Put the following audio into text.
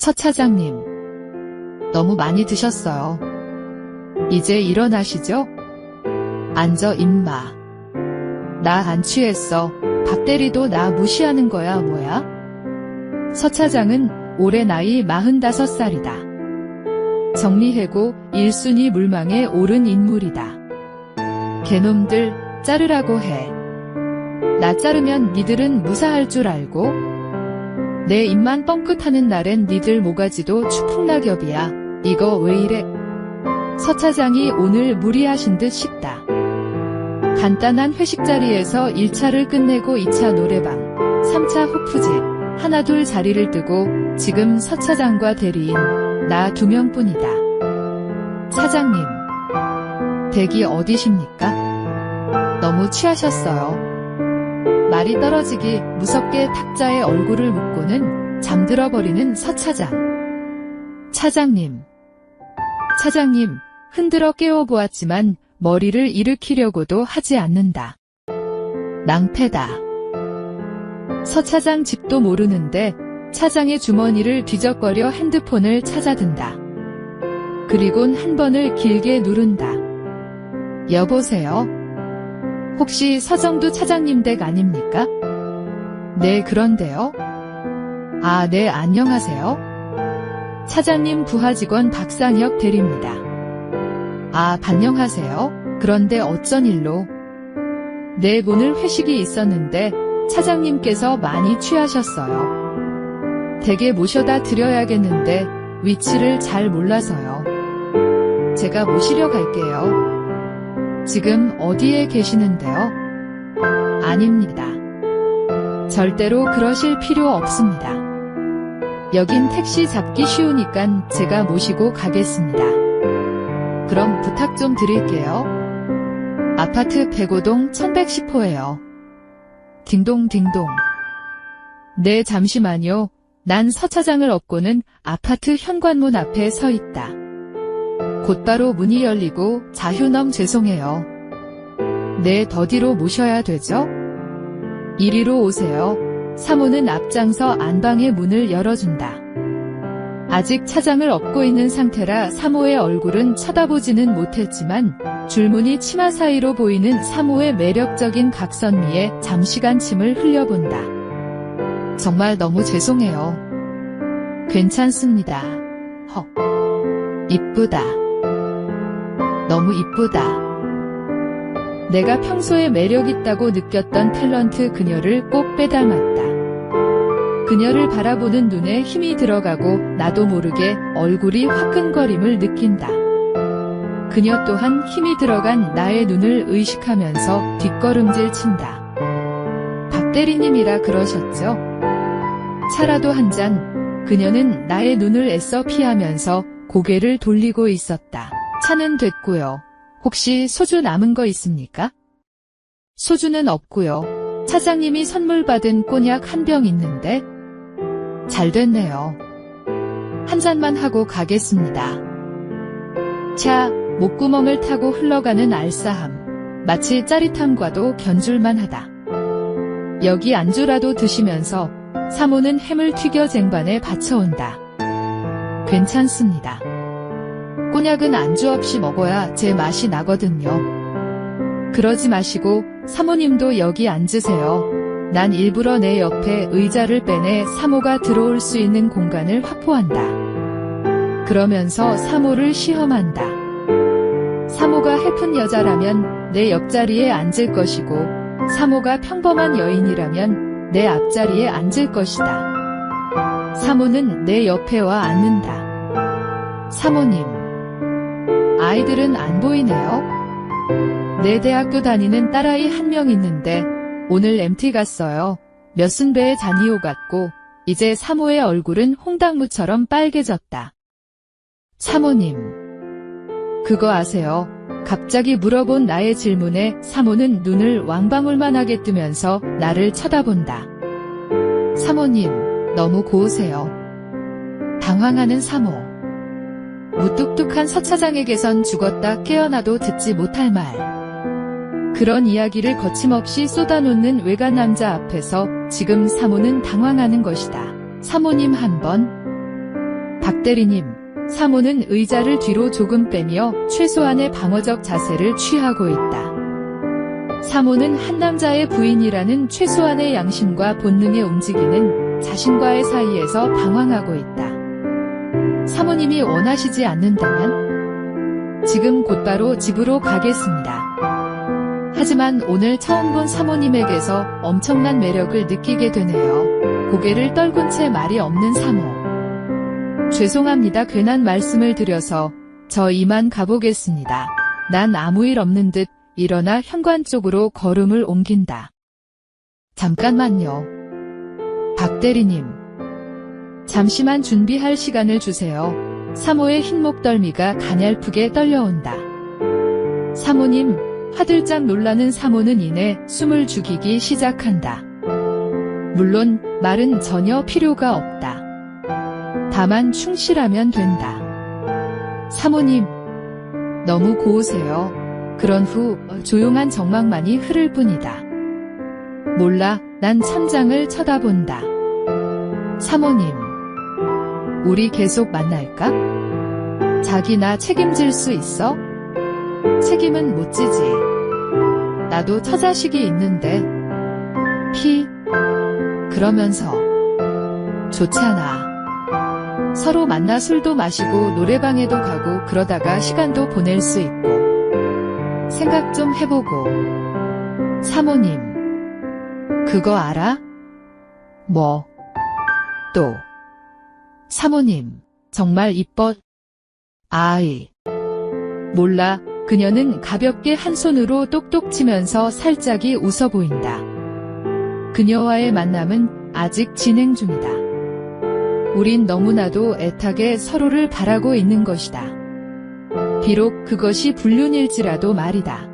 서 차장님. 너무 많이 드셨어요. 이제 일어나시죠? 앉아, 임마. 나 안 취했어. 박 대리도 나 무시하는 거야, 뭐야? 서 차장은 올해 나이 45살이다. 정리해고 1순위 물망에 오른 인물이다. 개놈들 자르라고 해. 나 자르면 니들은 무사할 줄 알고? 내 입만 뻥끗하는 날엔 니들 모가지도 추풍낙엽이야. 이거 왜 이래? 서 차장이 오늘 무리하신 듯 싶다. 간단한 회식 자리에서 1차를 끝내고 2차 노래방, 3차 호프집, 하나둘 자리를 뜨고 지금 서 차장과 대리인 나 두 명뿐이다. 차장님, 댁이 어디십니까? 너무 취하셨어요. 말이 떨어지기 무섭게 탁자에 얼굴을 묶고는 잠들어 버리는 서 차장. 차장님. 차장님, 흔들어 깨워보았지만 머리를 일으키려고도 하지 않는다. 낭패다. 서 차장 집도 모르는데 차장의 주머니를 뒤적거려 핸드폰을 찾아든다. 그리곤 한 번을 길게 누른다. 여보세요? 혹시 서정두 차장님 댁 아닙니까? 네, 그런데요. 아, 네, 안녕하세요. 차장님 부하 직원 박상혁 대리입니다. 아, 반영하세요. 그런데 어쩐 일로? 네, 오늘 회식이 있었는데 차장님께서 많이 취하셨어요. 댁에 모셔다 드려야겠는데 위치를 잘 몰라서요. 제가 모시려 갈게요. 지금 어디에 계시는데요? 아닙니다. 절대로 그러실 필요 없습니다. 여긴 택시 잡기 쉬우니까 제가 모시고 가겠습니다. 그럼 부탁 좀 드릴게요. 아파트 105동 1110호예요. 딩동딩동. 네, 잠시만요. 난 서차장을 업고는 아파트 현관문 앞에 서 있다. 곧바로 문이 열리고 자휴넘 죄송해요. 네, 더디로 모셔야 되죠? 이리로 오세요. 사모는 앞장서 안방의 문을 열어준다. 아직 차장을 업고 있는 상태라 사모의 얼굴은 쳐다보지는 못했지만 줄무늬 치마 사이로 보이는 사모의 매력적인 각선미에 잠시간 침을 흘려본다. 정말 너무 죄송해요. 괜찮습니다. 헉. 이쁘다. 너무 이쁘다. 내가 평소에 매력 있다고 느꼈던 탤런트 그녀를 꼭 빼닮았다. 그녀를 바라보는 눈에 힘이 들어가고 나도 모르게 얼굴이 화끈거림을 느낀다. 그녀 또한 힘이 들어간 나의 눈을 의식하면서 뒷걸음질 친다. 박 대리님이라 그러셨죠? 차라도 한 잔, 그녀는 나의 눈을 애써 피하면서 고개를 돌리고 있었다. 차는 됐고요. 혹시 소주 남은 거 있습니까? 소주는 없고요. 차장님이 선물 받은 꼬냑 한 병 있는데 잘 됐네요. 한 잔만 하고 가겠습니다. 차, 목구멍을 타고 흘러가는 알싸함. 마치 짜릿함과도 견줄만 하다. 여기 안주라도 드시면서 사모는 햄을 튀겨 쟁반에 받쳐온다. 괜찮습니다. 꼬냑은 안주 없이 먹어야 제 맛이 나거든요. 그러지 마시고 사모님도 여기 앉으세요. 난 일부러 내 옆에 의자를 빼내 사모가 들어올 수 있는 공간을 확보한다. 그러면서 사모를 시험한다. 사모가 해픈 여자라면 내 옆자리에 앉을 것이고, 사모가 평범한 여인이라면 내 앞자리에 앉을 것이다. 사모는 내 옆에 와 앉는다. 사모님. 아이들은 안 보이네요. 내 대학교 다니는 딸아이 한 명 있는데 오늘 MT 갔어요. 몇 순배의 자니오 같고 이제 사모의 얼굴은 홍당무처럼 빨개졌다. 사모님. 그거 아세요? 갑자기 물어본 나의 질문에 사모는 눈을 왕방울만하게 뜨면서 나를 쳐다본다. 사모님, 너무 고우세요. 당황하는 사모. 무뚝뚝한 서차장에게선 죽었다 깨어나도 듣지 못할 말. 그런 이야기를 거침없이 쏟아놓는 외가 남자 앞에서 지금 사모는 당황하는 것이다. 사모님 한 번, 박 대리님, 사모는 의자를 뒤로 조금 빼며 최소한의 방어적 자세를 취하고 있다. 사모는 한 남자의 부인이라는 최소한의 양심과 본능에 움직이는 자신과의 사이에서 방황하고 있다. 사모님이 원하시지 않는다면 지금 곧바로 집으로 가겠습니다. 하지만 오늘 처음 본 사모님에게서 엄청난 매력을 느끼게 되네요. 고개를 떨군 채 말이 없는 사모. 죄송합니다. 괜한 말씀을 드려서 저 이만 가보겠습니다. 난 아무 일 없는 듯 일어나 현관 쪽으로 걸음을 옮긴다. 잠깐만요. 박 대리님. 잠시만 준비할 시간을 주세요. 사모의 흰 목덜미가 가냘프게 떨려온다. 사모님, 화들짝 놀라는 사모는 이내 숨을 죽이기 시작한다. 물론 말은 전혀 필요가 없다. 다만 충실하면 된다. 사모님, 너무 고우세요. 그런 후 조용한 정막만이 흐를 뿐이다. 몰라, 난 천장을 쳐다본다. 사모님, 우리 계속 만날까? 자기 나 책임질 수 있어? 책임은 못 지지. 나도 처자식이 있는데. 피. 그러면서. 좋잖아. 서로 만나 술도 마시고 노래방에도 가고 그러다가 시간도 보낼 수 있고. 생각 좀 해보고. 사모님. 그거 알아? 뭐? 또. 사모님. 정말 이뻐. 아이. 몰라. 그녀는 가볍게 한 손으로 똑똑 치면서 살짝이 웃어 보인다. 그녀와의 만남은 아직 진행 중이다. 우린 너무나도 애타게 서로를 바라고 있는 것이다. 비록 그것이 불륜일지라도 말이다.